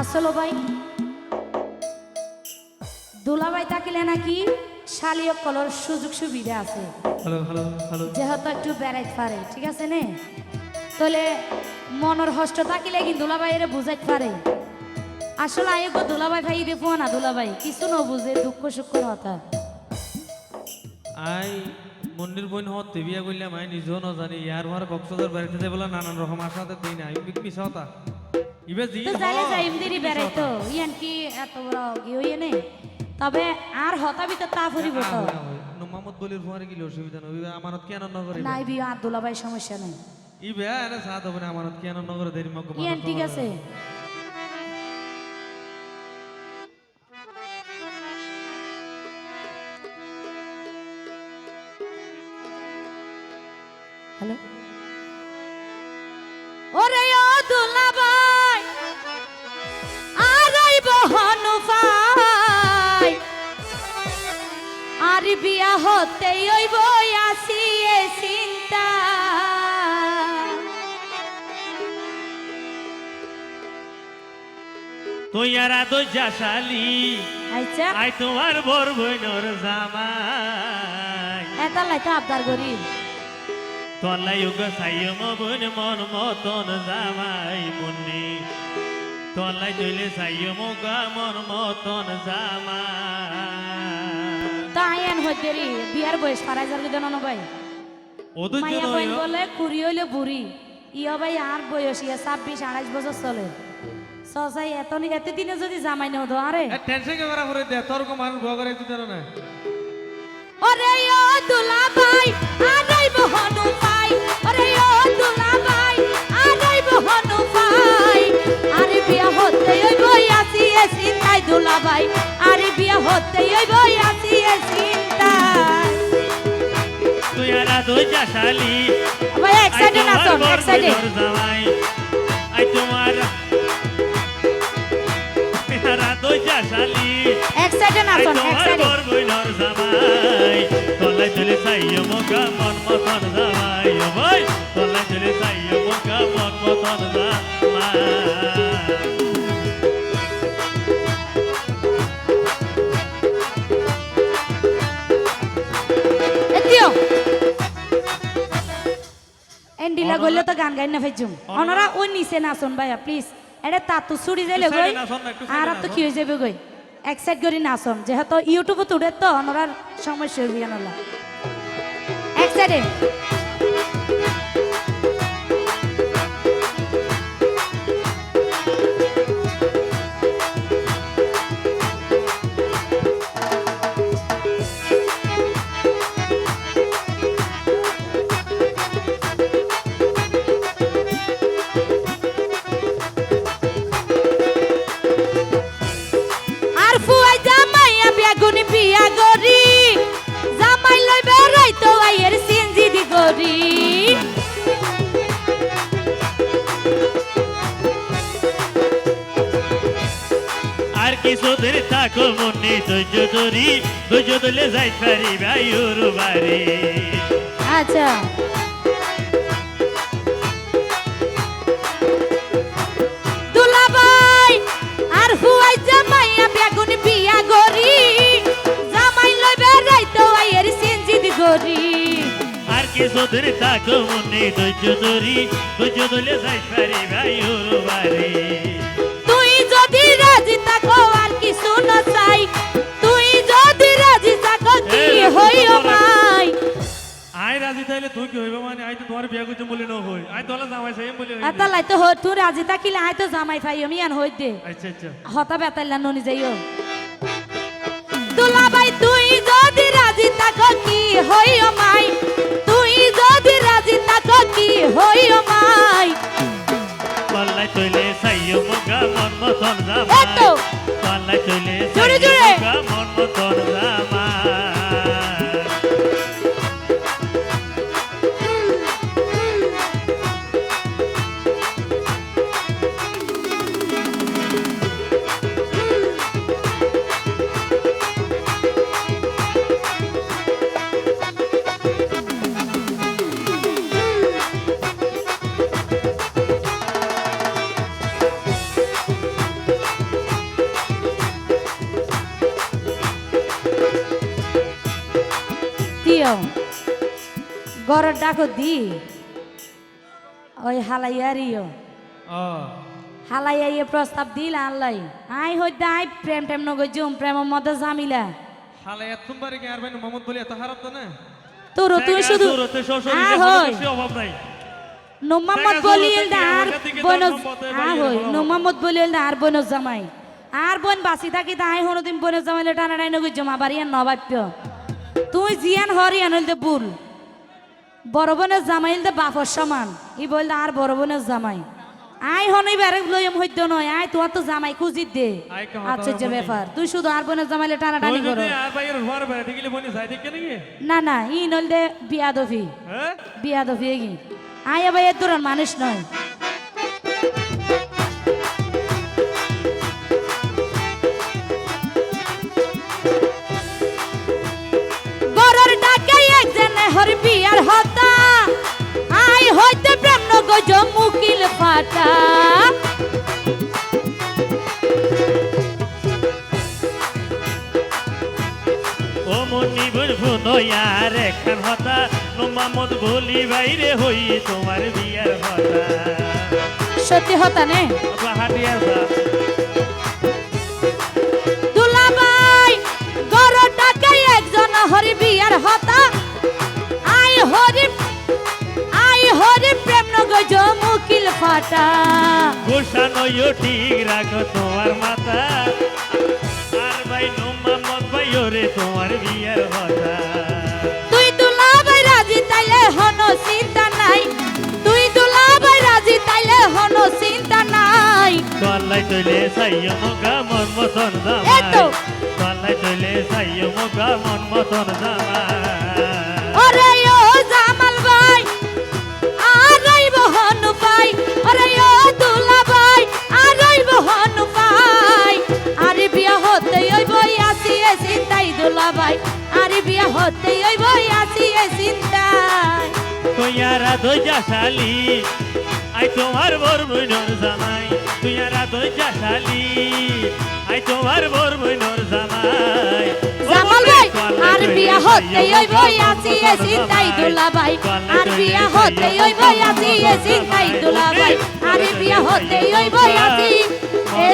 আসলো ভাই। দুলাভাই থাকিলে নাকি শালীয় কলর সুযোগ সুবিধা আছে। যেহেতু একটু বেড়াইতে পারে ঠিক আছে নে? তাহলে মনের হষ্ট থাকিলে কিন্তু দুলাভাই এর বুঝাইতে পারে? আসলে আয়ো গো দুলাভাই ভাই রে ফোনা দুলাভাই কিছু ন বুঝে দুঃখ সুখ কথা আই মন্দির বইন হতে বিয়া করলাম আই নিজেও না জানি ইয়ার ভার কক্সবাজার বাড়িতে যাই বলে নানান রকম আশাতে দিই না আমি মিশা হতা তো যাইলে যাই এমনি বেড়াইতো ইয়ান কি এত বড় গিয়ে হইয়ে নে তবে আর হতা ভিতর তা ফুরিব তো মোহাম্মদ বলির ফুয়ারে গেলে অসুবিধা নেই আমানত কি আনন্দ নাই বিয়া আর দুলাভাই সমস্যা নাই ইবে এনে সাথ হবে না আমানত কি আনন্দ দেরি মগ ইয়ান ঠিক আছে হ্যালো ওরে ও আর বিয়া হতেই ওই বই আসি এ চিন্তা। তুই আর জাসালি আচ্ছা আই তোমার বর বইনর জামাই। এটা লাইতে আবদার করি। তলাই উগ সাইয় মবন মন মতন জামাই মুন্নি। তলাই জইলে সাইয় মুগা মন মতন জামাই। তাইন হইতে রে বিয়ার বয়স পারাই যার লিদন ভাই। ওদের মাইয়া বইন বলে কুড়ি হইলে বুড়ি। ইয়া ভাই আর বয়স ইয়া ছাব্বিশ আড়াইশ বছর চলে। সসাই এত এত দিনে যদি জামাই নেও তো আরে। টেনশন কে করা করে দে? তোর কো মানুষ ভয় করে দিতে না। ওরে ও দুলা ভাই আরে তো জাসালি ভাই এক সাইডে নাচন এক সাইডে আই তোমার আর তো জাসালি এক সাইডে নাচন এক সাইডে বর বইনর জামাই তলাই চলে সাইয় মুগা মন মতন জামাই ভাই তলাই চলে সাইয় মুগা মন মতন জামাই এন্ডিলা গলে তো গান গাই না ফেজুম অনরা ওই নিচে নাচন ভাইয়া প্লিজ এটা তাতু চুরি যাইলে গই আর তো কি হয়ে যাবে গই এক সাইড করি নাচন যেহেতু ইউটিউবে তুড়ে তো অনরার সমস্যা হয়ে না এক সাইডে কিছু ধরে থাকো মনে ধৈর্য ধরি ধৈর্য ধরলে যাই পারি ভাইয়ের বাড়ি। আচ্ছা। দুলাভাই আর ফুয়াই জামাইয়া বেগুনি বিয়া গরি জামাই লই বেড়াই তো আইয়ের সিনজি গরি আর কিছু ধরে থাকো মনে ধৈর্য ধরি ধৈর্য ধরলে যাই পারি ভাইয়ের বাড়ি। তাইলে তুই কি হইব মানে? আই তো তোমার বিয়া করতে বলি ন হই। আই তোলা জামাই সাইম বলি হই এত লাই তো হই তুই রাজি থাকিলে আই তো জামাই ফাই আমি আন হই দে। আচ্ছা আচ্ছা। হতা বেতাইলা ননি যাইও। দুলা ভাই তুই যদি রাজি থাকো কি হইও মাই? তুই যদি রাজি থাকো কি হইও মাই? পাল্লাই তৈলে সাইয় মুগা মন মতন জামাই। এতো। পাল্লাই তৈলে গরর ডাকো দি। ওই হালাইয়ারিও হালাইয়া ইয়ে প্রস্তাব দিল আল্লাই আই হই দাই প্রেম টেম নগর জুম প্রেম মধ্যে জামিলা। হালে এত কি আর ভাই মোহাম্মদ বলি এত খারাপ তো না? তোর তুই শুধু আ হই। নোমাম্মদ বলিল না আর বন আ বাড়িয়ে হই। নোমাম্মদ বলিল না আর বন জামাই। আর বোন বাসি থাকি তাই হনুদিন বন জামাইলে টানা টাই নগর জমা বাড়িয়ান নবাপ্য। তুই জিয়ান হরিয়ান হইল বুল। বড় বোনের জামাইল দে বাপর সমান। ই বললে আর বড় বোনের জামাই। আই হনই বেরে লইম হইতো নয়। আই তোমার তো জামাই খুঁজিত দে। আশ্চর্য ব্যাপার। তুই শুধু আর বোনের জামাইলে টানা টানি করো। না না ই নল দে বিয়া দফি হ্যাঁ? বিয়া দফি এগি। আই আবার এর দূরের মানুষ নয়। মুকিল ফাটা। ও মনি বুঝ ভুনয়ার একখান হতা নোমামত ভুলি বাইরে হই তোমার বিয়ার হতা। সত্যি হতা নে? হাটিয়ার ফাটা গোসানয় ঠিক রাখো তোমার মাথা আর ভাই নোমামত ভাই ওরে তোমার বিয়ার হতা তুই দুলাবাই রাজি তাইলে হন চিন্তা নাই। তুই দুলাবাই রাজি তাইলে হন চিন্তা নাই। তল্লাই তৈলে সাইয় মুখা মন মতন জামাই। তল্লাই তৈলে সাইয় মুখা মন মতন জামাই। ভাই আরে বিয়া হতে ওই বই আসি এ তুইয়ারা দইজা শালি আই তোমার বর বইনর জামাই। তুইয়ারা দইজা শালি আই তোমার বর বইনর জামাই। জামাল ভাই আর বিয়া হতে ওই বই আসি এ চিন্তাই দুলা ভাই আর বিয়া হতে ওই বই আসি এ চিন্তাই দুলা ভাই আর বিয়া হতে ওই বই আসি এ